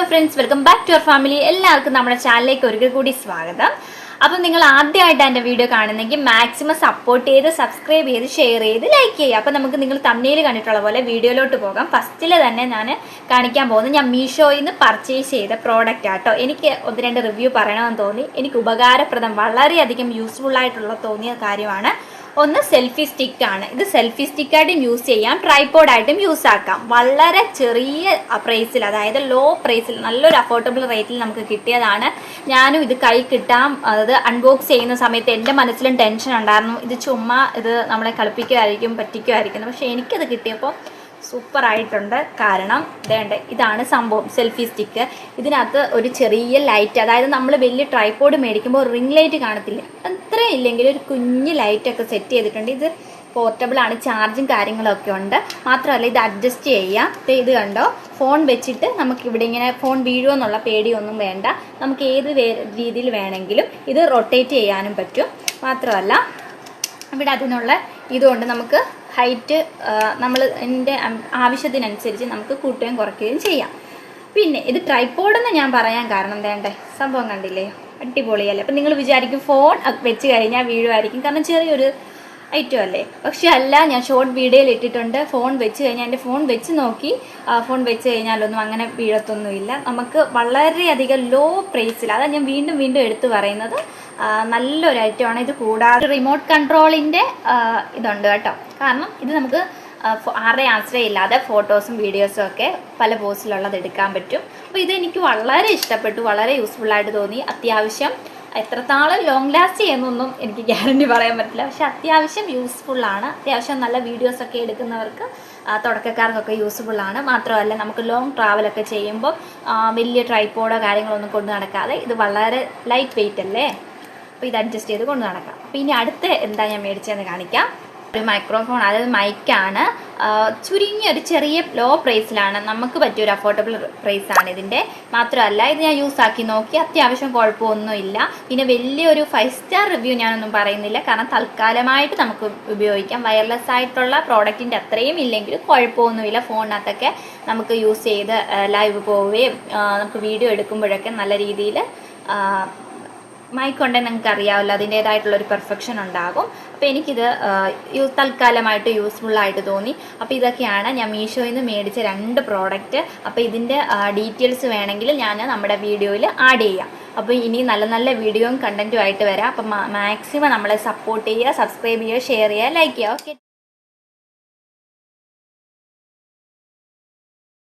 Hello friends welcome back to our family എല്ലാവർക്കും നമ്മുടെ ചാനലിലേക്ക് ഒരിക്കൽ കൂടി സ്വാഗതം. അപ്പം നിങ്ങൾ ആദ്യമായിട്ട് എന്റെ വീഡിയോ കാണുന്നെങ്കിൽ മാക്സിമം സപ്പോർട്ട് ചെയ്ത് സബ്സ്ക്രൈബ് ചെയ്ത് ഷെയർ ചെയ്ത് ലൈക്ക് ചെയ്യുക. അപ്പം നമുക്ക് നിങ്ങൾ തമ്മിയിൽ കണ്ടിട്ടുള്ള പോലെ വീഡിയോയിലോട്ട് പോകാം. ഫസ്റ്റിൽ തന്നെ ഞാൻ കാണിക്കാൻ പോകുന്നത് ഞാൻ മീഷോയിൽ നിന്ന് പർച്ചേസ് ചെയ്ത പ്രോഡക്റ്റ് ആട്ടോ. എനിക്ക് ഒന്ന് രണ്ട് റിവ്യൂ പറയണമെന്ന് തോന്നി. എനിക്ക് ഉപകാരപ്രദം വളരെയധികം യൂസ്ഫുൾ ആയിട്ടുള്ള തോന്നിയ കാര്യമാണ് ഒന്ന് സെൽഫി സ്റ്റിക്ക് ആണ്. ഇത് സെൽഫി സ്റ്റിക്കായിട്ടും യൂസ് ചെയ്യാം. ട്രൈപോഡായിട്ടും യൂസ് ആക്കാം. വളരെ ചെറിയ പ്രൈസിൽ അതായത് ലോ പ്രൈസിൽ നല്ലൊരു അഫോർഡബിൾ റേറ്റിൽ നമുക്ക് കിട്ടിയതാണ്. ഞാനും ഇത് കൈ കിട്ടാം. അത് അൺബോക്സ് ചെയ്യുന്ന സമയത്ത് എന്റെ മനസ്സിലും ടെൻഷൻ ഉണ്ടായിരുന്നു. ഇത് ചുമ്മാ ഇത് നമ്മളെ കളിപ്പിക്കുമായിരിക്കും പറ്റിക്കുമായിരിക്കും പക്ഷെ എനിക്കത് കിട്ടിയപ്പോൾ സൂപ്പർ ആയിട്ടുണ്ട് കാരണം വേണ്ട ഇതാണ് സംഭവം സെൽഫി സ്റ്റിക്ക് ഇതിനകത്ത് ഒരു ചെറിയ ലൈറ്റ് അതായത് നമ്മൾ വലിയ ട്രൈപോഡ് മേടിക്കുമ്പോൾ റിംഗ് ലൈറ്റ് കാണത്തില്ല? അത്രയും ഇല്ലെങ്കിൽ ഒരു കുഞ്ഞ് ലൈറ്റൊക്കെ സെറ്റ് ചെയ്തിട്ടുണ്ട്. ഇത് പോർട്ടബിൾ ആണ് ചാർജും കാര്യങ്ങളൊക്കെ ഉണ്ട്. മാത്രമല്ല ഇത് അഡ്ജസ്റ്റ് ചെയ്യാം. ഇത് കണ്ടോ? ഫോൺ വെച്ചിട്ട് നമുക്ക് ഇവിടെ ഇങ്ങനെ ഫോൺ വീഴുമെന്നുള്ള പേടിയൊന്നും വേണ്ട. നമുക്ക് ഏത് രീതിയിൽ വേണമെങ്കിലും ഇത് റൊട്ടേറ്റ് ചെയ്യാനും പറ്റും. മാത്രമല്ല ഇവിടെ അതിനുള്ള ഇതുകൊണ്ട് നമുക്ക് ഹൈറ്റ് നമ്മൾ എന്റെ ആവശ്യത്തിനനുസരിച്ച് നമുക്ക് കൂട്ടുകയും കുറയ്ക്കുകയും ചെയ്യാം. പിന്നെ ഇത് ട്രൈപ്പോഡെന്ന് ഞാൻ പറയാൻ കാരണം വേണ്ടേ സംഭവം കണ്ടില്ലേ? അടിപൊളിയല്ലേ? അപ്പം നിങ്ങൾ വിചാരിക്കും ഫോൺ വെച്ച് കഴിഞ്ഞാൽ വീഴുമായിരിക്കും കാരണം ചെറിയൊരു ഐറ്റം അല്ലേ? പക്ഷെ അല്ല ഞാൻ ഷോർട്ട് വീഡിയോയിൽ ഇട്ടിട്ടുണ്ട്. ഫോൺ വെച്ച് കഴിഞ്ഞാൽ എന്റെ ഫോൺ വെച്ച് നോക്കി ഫോൺ വെച്ച് കഴിഞ്ഞാലൊന്നും അങ്ങനെ വീഴത്തൊന്നുമില്ല. നമുക്ക് വളരെയധികം ലോ പ്രൈസിൽ അതാണ് ഞാൻ വീണ്ടും വീണ്ടും എടുത്തു പറയുന്നത് നല്ലൊരു ഐറ്റമാണ് ഇത് കൂടാതെ റിമോട്ട് കൺട്രോളിന്റെ ഇതുണ്ട് കേട്ടോ. കാരണം ഇത് നമുക്ക് ആരുടെ ആശ്രയമില്ലാതെ ഫോട്ടോസും വീഡിയോസും ഒക്കെ പല പോസിലുള്ളത് എടുക്കാൻ പറ്റും. അപ്പോൾ ഇത് എനിക്ക് വളരെ ഇഷ്ടപ്പെട്ടു. വളരെ യൂസ്ഫുൾ ആയിട്ട് തോന്നി. അത്യാവശ്യം എത്രത്തോളം ലോങ് ലാസ്റ്റ് ചെയ്യുന്നൊന്നും എനിക്ക് ഗ്യാരണ്ടി പറയാൻ പറ്റില്ല. പക്ഷെ അത്യാവശ്യം യൂസ്ഫുള്ളാണ് അത്യാവശ്യം നല്ല വീഡിയോസ് ഒക്കെ എടുക്കുന്നവർക്ക് തുടക്കക്കാർക്കൊക്കെ യൂസ്ഫുൾ ആണ്. മാത്രമല്ല നമുക്ക് ലോങ് ട്രാവലൊക്കെ ചെയ്യുമ്പോൾ വലിയ ട്രൈപ്പോഡോ കാര്യങ്ങളൊന്നും കൊണ്ട് നടക്കാതെ ഇത് വളരെ ലൈറ്റ് വെയിറ്റ് അല്ലേ? അപ്പോൾ ഇത് അഡ്ജസ്റ്റ് ചെയ്ത് കൊണ്ട് നടക്കാം. അപ്പോൾ ഇനി അടുത്ത എന്താ ഞാൻ മേടിച്ചതെന്ന് കാണിക്കാം. ഒരു മൈക്രോഫോൺ അതായത് മൈക്കാണ് ചുരുങ്ങിയ ഒരു ചെറിയ ലോ പ്രൈസിലാണ് നമുക്ക് പറ്റിയ ഒരു അഫോർഡബിൾ പ്രൈസാണ് ഇതിന്റെ മാത്രമല്ല ഇത് ഞാൻ യൂസ് ആക്കി നോക്കി. അത്യാവശ്യം കുഴപ്പമൊന്നുമില്ല. പിന്നെ വലിയൊരു ഫൈവ് സ്റ്റാർ റിവ്യൂ ഞാനൊന്നും പറയുന്നില്ല. കാരണം തൽക്കാലമായിട്ട് നമുക്ക് ഉപയോഗിക്കാം. വയർലെസ് ആയിട്ടുള്ള പ്രോഡക്റ്റിന്റെ അത്രയും ഇല്ലെങ്കിലും കുഴപ്പമൊന്നുമില്ല. ഫോണിനകത്തൊക്കെ നമുക്ക് യൂസ് ചെയ്ത് ലൈവ് പോവുകയും നമുക്ക് വീഡിയോ എടുക്കുമ്പോഴൊക്കെ നല്ല രീതിയിൽ മൈക്ക് ഉണ്ടെങ്കിൽ നിങ്ങൾക്ക് അറിയാമല്ലോ അതിന്റേതായിട്ടുള്ള ഒരു പെർഫെക്ഷൻ ഉണ്ടാകും. അപ്പോൾ എനിക്കിത് തൽക്കാലമായിട്ട് യൂസ്ഫുൾ ആയിട്ട് തോന്നി. അപ്പോൾ ഇതൊക്കെയാണ് ഞാൻ മീഷോയിൽ നിന്ന് മേടിച്ച രണ്ട് പ്രോഡക്റ്റ് അപ്പോൾ ഇതിന്റെ ഡീറ്റെയിൽസ് വേണമെങ്കിൽ ഞാൻ നമ്മുടെ വീഡിയോയിൽ ആഡ് ചെയ്യാം. അപ്പോൾ ഇനി നല്ല നല്ല വീഡിയോയും കണ്ടന്റും ആയിട്ട് വരാം. അപ്പം മാക്സിമം നമ്മളെ സപ്പോർട്ട് ചെയ്യുക സബ്സ്ക്രൈബ് ചെയ്യുക ഷെയർ ചെയ്യുക ലൈക്ക് ചെയ്യുക. ഓക്കെ